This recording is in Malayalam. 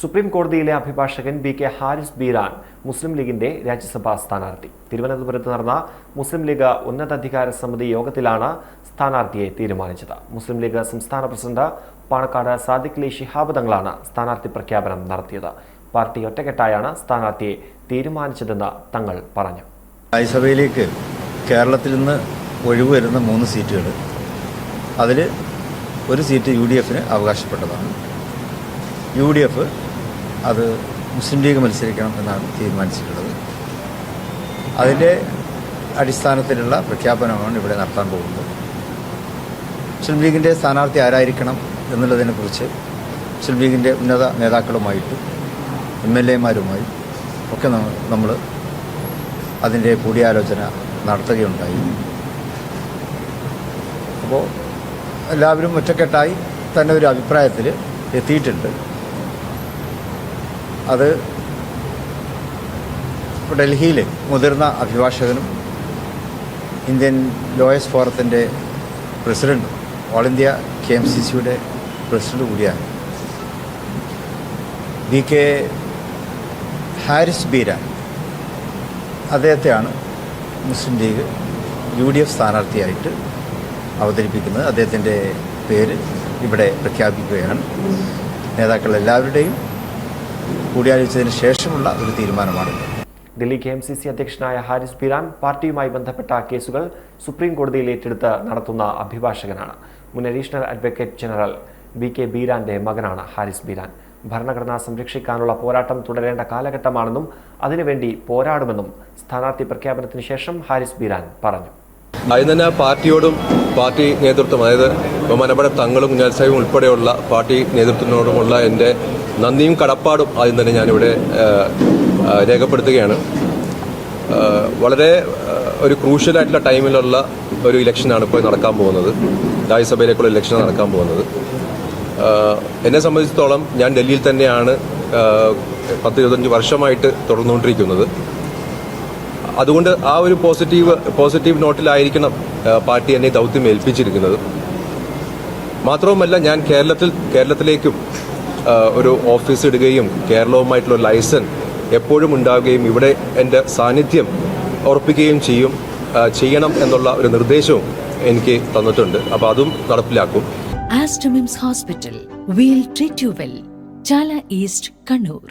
സുപ്രീം കോടതിയിലെ അഭിഭാഷകൻ B K Haris Beeran Muslim ലീഗിന്റെ രാജ്യസഭാ സ്ഥാനാർത്ഥി. തിരുവനന്തപുരത്ത് നടന്ന മുസ്ലിം ലീഗ് ഉന്നതാധികാര സമിതി യോഗത്തിലാണ് സ്ഥാനാർത്ഥിയെ തീരുമാനിച്ചത്. മുസ്ലിം ലീഗ് സംസ്ഥാന പ്രസിഡന്റ് പാണക്കാട് സാദിഖ് ലി ശിഹാബ് തങ്ങളാണ് സ്ഥാനാർത്ഥി പ്രഖ്യാപനം നടത്തിയത്. പാർട്ടി ഒറ്റക്കെട്ടായാണ് സ്ഥാനാർത്ഥിയെ തീരുമാനിച്ചതെന്ന് തങ്ങൾ പറഞ്ഞു. രാജ്യസഭയിലേക്ക് കേരളത്തിൽ നിന്ന് ഒഴിവ് വരുന്ന മൂന്ന് സീറ്റുകൾ. അതിൽ ഒരു സീറ്റ് യു ഡി എഫിന് അവകാശപ്പെട്ടതാണ്. യു ഡി എഫ് അത് മുസ്ലിം ലീഗ് മത്സരിക്കണം എന്നാണ് തീരുമാനിച്ചിട്ടുള്ളത്. അതിന്റെ അടിസ്ഥാനത്തിലുള്ള പ്രഖ്യാപനമാണ് ഇവിടെ നടത്താൻ പോകുന്നത്. മുസ്ലിം ലീഗിന്റെ സ്ഥാനാർത്ഥി ആരായിരിക്കണം എന്നുള്ളതിനെക്കുറിച്ച് മുസ്ലിം ലീഗിന്റെ ഉന്നത നേതാക്കളുമായിട്ടും എം എൽ എമാരുമായി ഒക്കെ നമ്മൾ അതിന്റെ കൂടിയാലോചന നടത്തുകയുണ്ടായി. അപ്പോൾ എല്ലാവരും ഒറ്റക്കെട്ടായി തന്നെ ഒരു അഭിപ്രായത്തിൽ എത്തിയിട്ടുണ്ട്. അത് ഡൽഹിയിലെ മുതിർന്ന അഭിഭാഷകനും ഇന്ത്യൻ ലോയേഴ്സ് ഫോറത്തിന്റെ പ്രസിഡന്റും all India K M C സിയുടെ പ്രസിഡന്റ് കൂടിയാണ്. V K Haris Beeran അദ്ദേഹത്തെയാണ് Muslim League U D F സ്ഥാനാർത്ഥിയായിട്ട് അവതരിപ്പിക്കുന്നത്. അദ്ദേഹത്തിന്റെ പേര് ഇവിടെ പ്രഖ്യാപിക്കുകയാണ്. നേതാക്കൾ എല്ലാവരുടെയും കൂടിയാലോചിച്ചതിന് ശേഷമുള്ള ഒരു തീരുമാനമാണ് Delhi K M C C അധ്യക്ഷനായ ഹാരിസ് ബിരാൻ പാർട്ടിയുമായി ബന്ധപ്പെട്ട കേസുകൾ സുപ്രീം കോടതിയിൽ ഏറ്റെടുത്ത് നടത്തുന്ന അഭിഭാഷകനാണ്. മുൻ additional advocate general B K ബീരാന്റെ മകനാണ് ഹാരിസ് ബീരാൻ ഭരണഘടന സംരക്ഷിക്കാനുള്ള പോരാട്ടം തുടരേണ്ട കാലഘട്ടമാണെന്നും അതിനുവേണ്ടി പോരാടുമെന്നും സ്ഥാനാർത്ഥി പ്രഖ്യാപനത്തിന് ശേഷം ഹാരിസ് ബീരാൻ പറഞ്ഞു. അതിന് തന്നെ പാർട്ടിയോടും പാർട്ടി നേതൃത്വം അതായത് ബഹുമാനപ്പെട്ട തങ്ങളും കുഞ്ഞാൽ ഉൾപ്പെടെയുള്ള പാർട്ടി നേതൃത്വത്തിനോടുമുള്ള എന്റെ നന്ദിയും കടപ്പാടും ആദ്യം തന്നെ ഞാനിവിടെ രേഖപ്പെടുത്തുകയാണ്. വളരെ ഒരു ക്രൂഷ്യലായിട്ടുള്ള ടൈമിലുള്ള ഒരു ഇലക്ഷനാണ് ഇപ്പോൾ നടക്കാൻ പോകുന്നത്. രാജ്യസഭയിലേക്കുള്ള ഇലക്ഷൻ നടക്കാൻ പോകുന്നത്. എന്നെ സംബന്ധിച്ചിടത്തോളം ഞാൻ ഡൽഹിയിൽ തന്നെയാണ് പത്ത് ഇരുപത്തഞ്ച് വർഷമായിട്ട് തുടർന്നുകൊണ്ടിരിക്കുന്നത്. അതുകൊണ്ട് ആ ഒരു പോസിറ്റീവ് പോസിറ്റീവ് നോട്ടിലായിരിക്കണം പാർട്ടി എന്നെ ദൗത്യം ഏൽപ്പിച്ചിരിക്കുന്നത്. മാത്രവുമല്ല ഞാൻ കേരളത്തിൽ കേരളത്തിലേക്കും ഒരു ഓഫീസ് ഇടുകയും കേരളവുമായിട്ടുള്ള ലൈസൻസ് ലൈസൻ എപ്പോഴും ഉണ്ടാവുകയും ഇവിടെ എന്റെ സാന്നിധ്യം ഉറപ്പിക്കുകയും ചെയ്യും ചെയ്യണം എന്നുള്ള ഒരു നിർദ്ദേശവും എനിക്ക് തന്നിട്ടുണ്ട്. അപ്പോൾ അതും നടപ്പിലാക്കും. Aster MIMS hospital we'll treat you well Chala east Kannur.